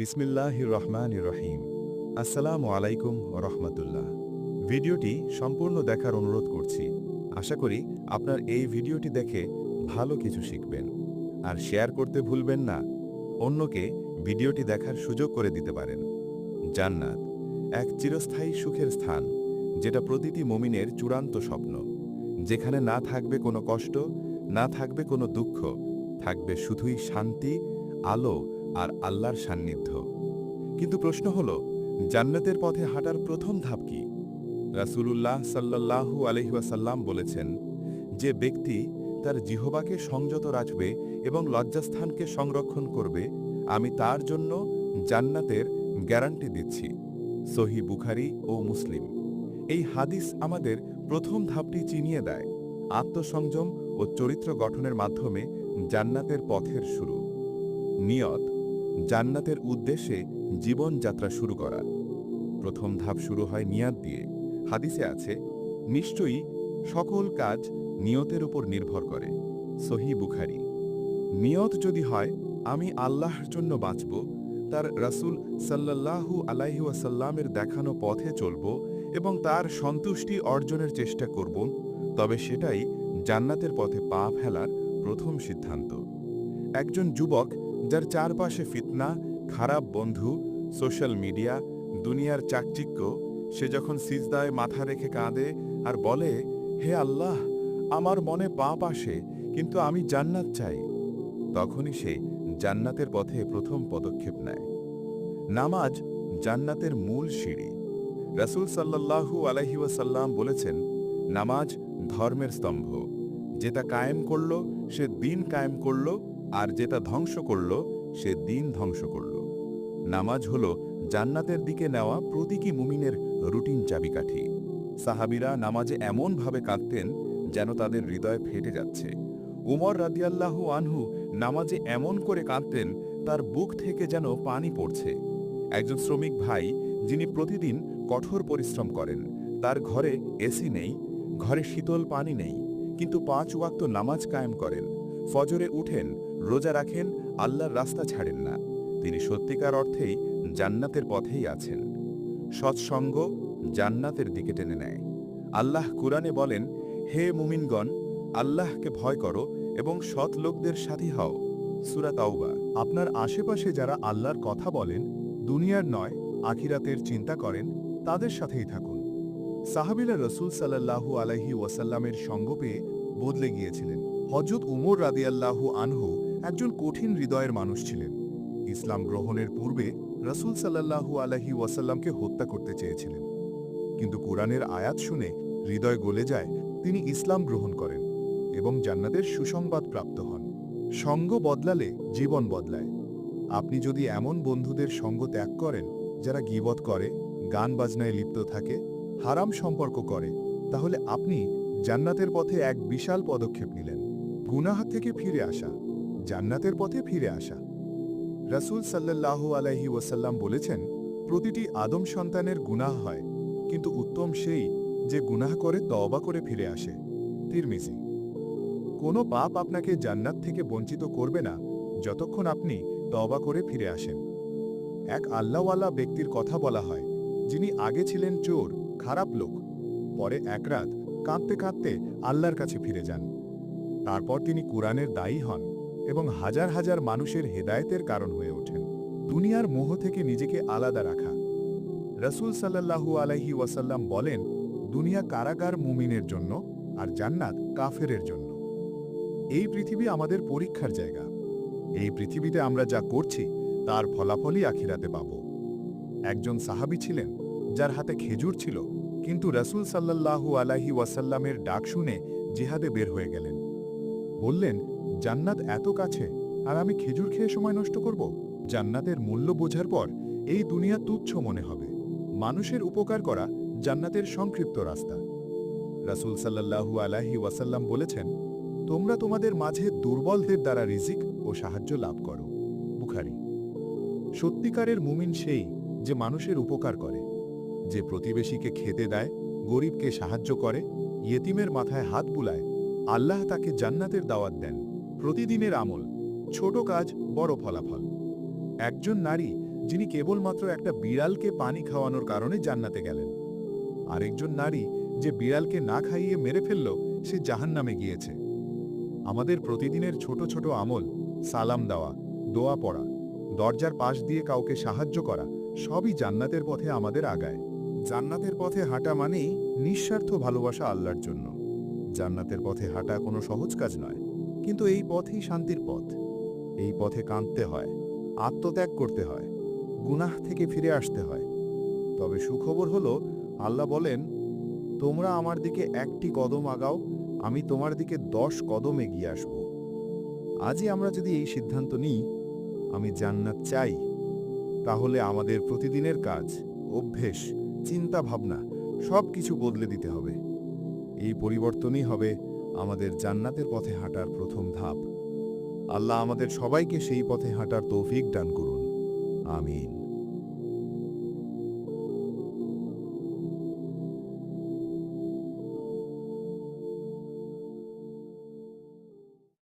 বিসমিল্লাহ রহমান রহিম। আসসালামু আলাইকুম রহমতুল্লাহ। ভিডিওটি সম্পূর্ণ দেখার অনুরোধ করছি। আশা করি আপনার এই ভিডিওটি দেখে ভালো কিছু শিখবেন। আর শেয়ার করতে ভুলবেন না। অন্যকে ভিডিওটি দেখার সুযোগ করে দিতে পারেন। জান্নাত, এক চিরস্থায়ী সুখের স্থান, যেটা প্রতিটি মমিনের চূড়ান্ত স্বপ্ন। যেখানে না থাকবে কোনো কষ্ট, না থাকবে কোনো দুঃখ, থাকবে শুধুই শান্তি, আলো আর আল্লাহর সান্নিধ্য। কিন্তু প্রশ্ন হল, জান্নাতের পথে হাঁটার প্রথম ধাপ কি? রাসূলুল্লাহ সাল্লাল্লাহু আলহিহাসাল্লাম বলেছেন, যে ব্যক্তি তার জিহবাকে সংযত রাখবে এবং লজ্জাস্থানকে সংরক্ষণ করবে, আমি তার জন্য জান্নাতের গ্যারান্টি দিচ্ছি। সহি বুখারি ও মুসলিম। এই হাদিস আমাদের প্রথম ধাপটি চিনিয়ে দেয়, আত্মসংযম ও চরিত্র গঠনের মাধ্যমে জান্নাতের পথের শুরু। নিয়ত জান্নাতের উদ্দেশ্যে জীবনযাত্রা শুরু করা প্রথম ধাপ শুরু হয় নিয়াত দিয়ে। হাদিসে আছে, নিশ্চয়ই সকল কাজ নিয়তের উপর নির্ভর করে। সহি বুখারি। নিয়ত যদি হয়, আমি আল্লাহর জন্য বাঁচব, তার রাসূল সাল্লাল্লাহু আলাইহি ওয়াসাল্লামের দেখানো পথে চলব এবং তার সন্তুষ্টি অর্জনের চেষ্টা করব, তবে সেটাই জান্নাতের পথে পা ফেলার প্রথম সিদ্ধান্ত। একজন যুবক যার চারপাশে ফিতনা, খারাপ বন্ধু, সোশ্যাল মিডিয়া, দুনিয়ার চাকচিক্য, সে যখন সিজদায় মাথা রেখে কাঁদে আর বলে, হে আল্লাহ, আমার মনে পাপ আসে, কিন্তু আমি জান্নাত চাই। তখনই সে জান্নাতের পথে প্রথম পদক্ষেপ নেয়। নামাজ জান্নাতের মূল সিঁড়ি। রাসূল সাল্লাল্লাহু আলাইহি ওয়াসাল্লাম বলেছেন, নামাজ ধর্মের স্তম্ভ। যেটা কায়েম করল, সে দিন কায়েম করল আর যেটা ধ্বংস করল, সে দিন ধ্বংস করল। নামাজ হল জান্নাতের দিকে নেওয়া প্রতীকী মুমিনের রুটিন চাবিকাঠি। সাহাবিরা নামাজে এমনভাবে কাঁদতেন যেন তাদের হৃদয় ফেটে যাচ্ছে। উমর রাদিয়াল্লাহু আনহু নামাজে এমন করে কাঁদতেন, তার বুক থেকে যেন পানি পড়ছে। একজন শ্রমিক ভাই, যিনি প্রতিদিন কঠোর পরিশ্রম করেন, তার ঘরে এসি নেই, ঘরে শীতল পানি নেই, কিন্তু পাঁচ ওয়াক্ত নামাজ কায়েম করেন। ফজরে উঠেন, রোজা রাখেন, আল্লাহর রাস্তা ছাড়েন না। তিনি সত্যিকার অর্থেই জান্নাতের পথেই আছেন। সৎসঙ্গ জান্নাতের দিকে টেনে নেয়। আল্লাহ কুরআনে বলেন, হে মুমিনগণ, আল্লাহকে ভয় করো এবং সৎ লোকদের সাথী হও। সুরা তাওবা। আপনার আশেপাশে যারা আল্লাহর কথা বলেন, দুনিয়ার নয়, আখিরাতের চিন্তা করেন, তাদের সাথেই থাকুন। সাহাবিলা রসুল সাল্লাল্লাহু আলাইহি ওয়াসাল্লামের সঙ্গ পেয়ে বদলে গিয়েছিলেন। হজরত উমর রাদিয়াল্লাহু আনহু একজন কঠিন হৃদয়ের মানুষ ছিলেন। ইসলাম গ্রহণের পূর্বে রসুল সাল্লাল্লাহু আলাইহি ওয়াসাল্লামকে হত্যা করতে চেয়েছিলেন। কিন্তু কোরআনের আয়াত শুনে হৃদয় গলে যায়, তিনি ইসলাম গ্রহণ করেন এবং জান্নাতের সুসংবাদ প্রাপ্ত হন। সঙ্গ বদলালে জীবন বদলায়। আপনি যদি এমন বন্ধুদের সঙ্গ ত্যাগ করেন, যারা গিবত করে, গান বাজনায় লিপ্ত থাকে, হারাম সম্পর্ক করে, তাহলে আপনি জান্নাতের পথে এক বিশাল পদক্ষেপ নিলেন। গুনাহ থেকে ফিরে আসা, জান্নাতের পথে ফিরে আসা। রাসূল সাল্লাল্লাহু আলাইহি ওয়াসাল্লাম বলেছেন, প্রতিটি আদম সন্তানের গুনাহ হয়, কিন্তু উত্তম সেই যে গুনাহ করে তওবা করে ফিরে আসে। তিরমিজি, কোনো পাপ আপনাকে জান্নাত থেকে বঞ্চিত করবে না যতক্ষণ আপনি তওবা করে ফিরে আসেন। এক আল্লাহওয়ালা ব্যক্তির কথা বলা হয়, যিনি আগে ছিলেন চোর, খারাপ লোক, পরে এক রাত কাঁদতে কাঁদতে আল্লাহর কাছে ফিরে যান। তারপর তিনি কোরআনের দায়ী হন এবং হাজার হাজার মানুষের হেদায়েতের কারণ হয়ে ওঠেন। দুনিয়ার মোহ থেকে নিজেকে আলাদা রাখা। রসুল সাল্লাল্লাহু আলাইহি ওয়াসাল্লাম বলেন, দুনিয়া কারাগার মুমিনের জন্য আর জান্নাত কাফেরের জন্য। এই পৃথিবী আমাদের পরীক্ষার জায়গা। এই পৃথিবীতে আমরা যা করছি, তার ফলাফলই আখিরাতে পাব। একজন সাহাবি ছিলেন, যার হাতে খেজুর ছিল, কিন্তু রসুল সাল্লাল্লাহু আলাইহি ওয়াসাল্লামের ডাক শুনে জিহাদে বের হয়ে গেলেন। বললেন, জান্নাত এত কাছে, আর আমি খেজুর খেয়ে সময় নষ্ট করব? জান্নাতের মূল্য বোঝার পর এই দুনিয়া তুচ্ছ মনে হবে। মানুষের উপকার করা জান্নাতের সংক্ষিপ্ত রাস্তা। রাসূল সাল্লাল্লাহু আলাহি ওয়াসাল্লাম বলেছেন, তোমরা তোমাদের মাঝে দুর্বলদের দ্বারা রিজিক ও সাহায্য লাভ করো। বুখারি। সত্যিকারের মুমিন সেই যে মানুষের উপকার করে, যে প্রতিবেশীকে খেতে দেয়, গরিবকে সাহায্য করে, ইয়েতিমের মাথায় হাত বুলায় আল্লাহ তাকে জান্নাতের দাওয়াত দেন। প্রতিদিনের আমল, ছোট কাজ, বড় ফলাফল। একজন নারী, যিনি কেবলমাত্র একটা বিড়ালকে পানি খাওয়ানোর কারণে জান্নাতে গেলেন। আরেকজন নারী, যে বিড়ালকে না খাইয়ে মেরে ফেলল, সে জাহান্নামে গিয়েছে। আমাদের প্রতিদিনের ছোট ছোট আমল, সালাম দেওয়া, দোয়া পড়া, দরজার পাশ দিয়ে কাউকে সাহায্য করা, সবই জান্নাতের পথে আমাদের আগায়। জান্নাতের পথে হাঁটা মানেই নিঃস্বার্থ ভালোবাসা আল্লাহর জন্য। জান্নাতের পথে হাঁটা কোনো সহজ কাজ নয়, কিন্তু এই পথই শান্তির পথ। এই পথে কাঁদতে হয়, আত্মত্যাগ করতে হয়, গুনাহ থেকে ফিরে আসতে হয়। তবে সুখবর হলো, আল্লাহ বলেন, তোমরা আমার দিকে একটি কদম আগাও, আমি তোমার দিকে দশ কদম এগিয়ে আসব। আজই আমরা যদি এই সিদ্ধান্ত নিই, আমি জান্নাত চাই, তাহলে আমাদের প্রতিদিনের কাজ, অভ্যেস চিন্তা ভাবনা সব কিছু বদলে দিতে হবে। এই পরিবর্তনই হবে আমাদের জান্নাতের পথে হাঁটার প্রথম ধাপ। আল্লাহ আমাদের সবাইকে সেই পথে হাঁটার তৌফিক দান করুন। আমিন।